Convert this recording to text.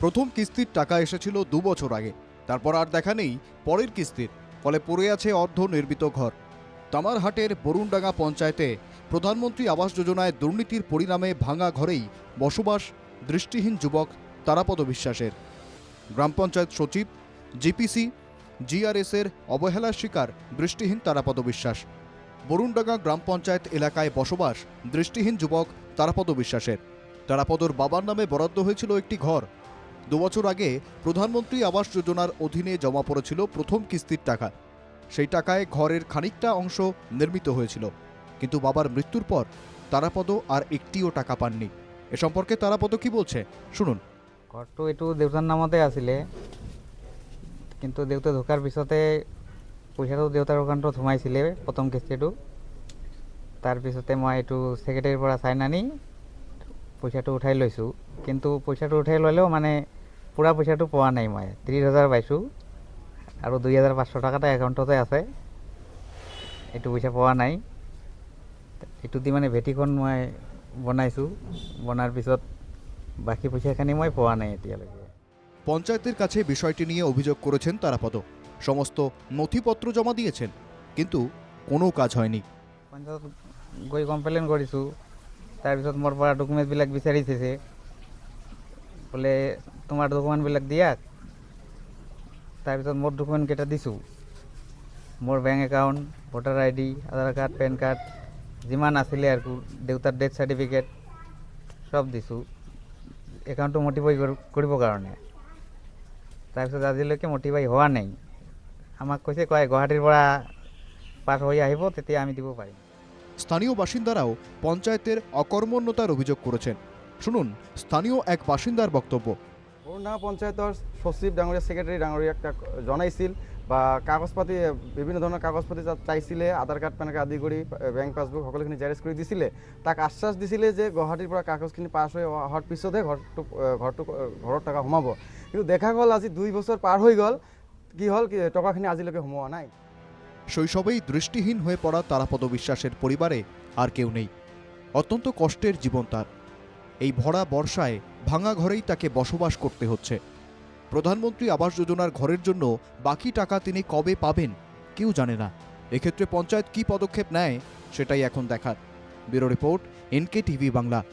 প্রথম কিস্তির টাকা এসেছিল দু বছর আগে। তারপর আর দেখা নেই পরের কিস্তির, ফলে পড়ে আছে অর্ধ নির্মিত ঘর। তামারহাটের বরুণডাঙ্গা পঞ্চায়েতে প্রধানমন্ত্রী আবাস যোজনায় দুর্নীতির পরিণামে ভাঙা ঘরেই বসবাস দৃষ্টিহীন যুবক তারাপদ বিশ্বাসের। গ্রাম পঞ্চায়েত সচিব, জিপিসি, জিআরএসের অবহেলার শিকার দৃষ্টিহীন তারাপদ বিশ্বাস। বরুণডাঙ্গা গ্রাম পঞ্চায়েত এলাকায় বসবাস দৃষ্টিহীন যুবক তারাপদ বিশ্বাসের। তারাপদর বাবার নামে বরাদ্দ হয়েছিল একটি ঘর দুবছর আগে প্রধানমন্ত্রী আবাস যোজনার অধীনে জমা পড়েছিল প্রথম কিস্তির টাকা। সেই টাকায় ঘরের খানিকটা অংশ নির্মিত হয়েছিল। কিন্তু বাবার মৃত্যুর পর তারাপদ আর একটিও টাকা পাননি। এ সম্পর্কে তারাপদ কি বলছে? শুনুন। ঘৰটো এইটো দেউতাৰ নামতে আছিলে কিন্তু দেউতা ঢুকাৰ পিছতে পইচাটো দেউতাৰ একাউণ্টত সোমাইছিলে প্ৰথম কিস্তিটো। তাৰপিছতে মই এইটো ছেক্ৰেটাৰীৰ পৰা চাইন আনি পইচাটো উঠাই লৈছোঁ। কিন্তু পইচাটো উঠাই ল'লেও মানে পূৰা পইচাটো পোৱা নাই মই। ত্ৰিছ হাজাৰ পাইছোঁ আৰু দুই হাজাৰ পাঁচশো টকা এটা একাউণ্টতে আছে। এইটো পইচা পোৱা নাই। এইটো দি মানে ভেটিখন মই বনাইছোঁ। বনাৰ পিছত বাকী পইচাখিনি মই পোৱা নাই এতিয়ালৈকে। পঞ্চায়েতের কাছে বিষয়টি নিয়ে অভিযোগ করেছেন তারাপদ। সমস্ত নথিপত্র জমা দিয়েছেন কিন্তু কোনো কাজ হয়নি। পঞ্চায়তত গৈ কমপ্লেইন কৰিছোঁ। তাৰপিছত মোৰ পৰা ডকুমেণ্টবিলাক বিচাৰিছে বোলে তোমাৰ ডকুমেণ্টবিলাক দিয়াক তাৰপিছত মোৰ ডকুমেণ্টকেইটা দিছোঁ। মোৰ bank account voter I D Aadhaar card pan card যিমান আছিলে আৰু দেউতাৰ ডেথ চাৰ্টিফিকেট চব দিছোঁ। একাউণ্টটো মডিফাই কৰিবৰ কাৰণে। তাৰপিছত আজিলৈকে মডিফাই হোৱা নাই। আমাক কৈছে, কয়, গুৱাহাটীৰ পৰা পাছ হৈ আহিব, তেতিয়া আমি দিব পাৰিম। স্থানীয় বাসিন্দারাও পঞ্চায়েতের অকর্মণ্যতার অভিযোগ করেছেন শুনুন স্থানীয় এক বাসিন্দার বক্তব্য। বৰুণা পঞ্চায়তৰ সচিব ডাঙৰীয়া ছেক্ৰেটাৰী ডাঙৰীয়াক জনাইছিল বা কাগজ পাতি বিভিন্ন ধৰণৰ কাগজ পাতি চাইছিলে আধাৰ কাৰ্ড পেন কাৰ্ড আদি কৰি বেংক পাছবুক সকলোখিনি জেৰেজ কৰি দিছিলে। তাক আশ্বাস দিছিলে যে গুৱাহাটীৰ পৰা কাগজখিনি পাছ হৈ অহাৰ পিছতহে ঘৰটো ঘৰটো ঘৰত টকা সোমাব। কিন্তু দেখা গ'ল আজি দুই বছৰ পাৰ হৈ গ'ল কি হ'ল কি টকাখিনি আজিলৈকে সোমোৱা নাই। শৈশবেই দৃষ্টিহীন হয়ে পড়া তারাপদ বিশ্বাসের পরিবারে আর কেউ নেই। অত্যন্ত কষ্টের জীবন তার এই ভরা বর্ষায় ভাঙা ঘরেই তাকে বসবাস করতে হচ্ছে। প্রধানমন্ত্রী আবাস যোজনার ঘরের জন্য বাকি টাকা তিনি কবে পাবেন কেউ জানে না। এক্ষেত্রে পঞ্চায়েত কি পদক্ষেপ নেয় সেটাই এখন দেখার। Bureau report NK TV Bangla.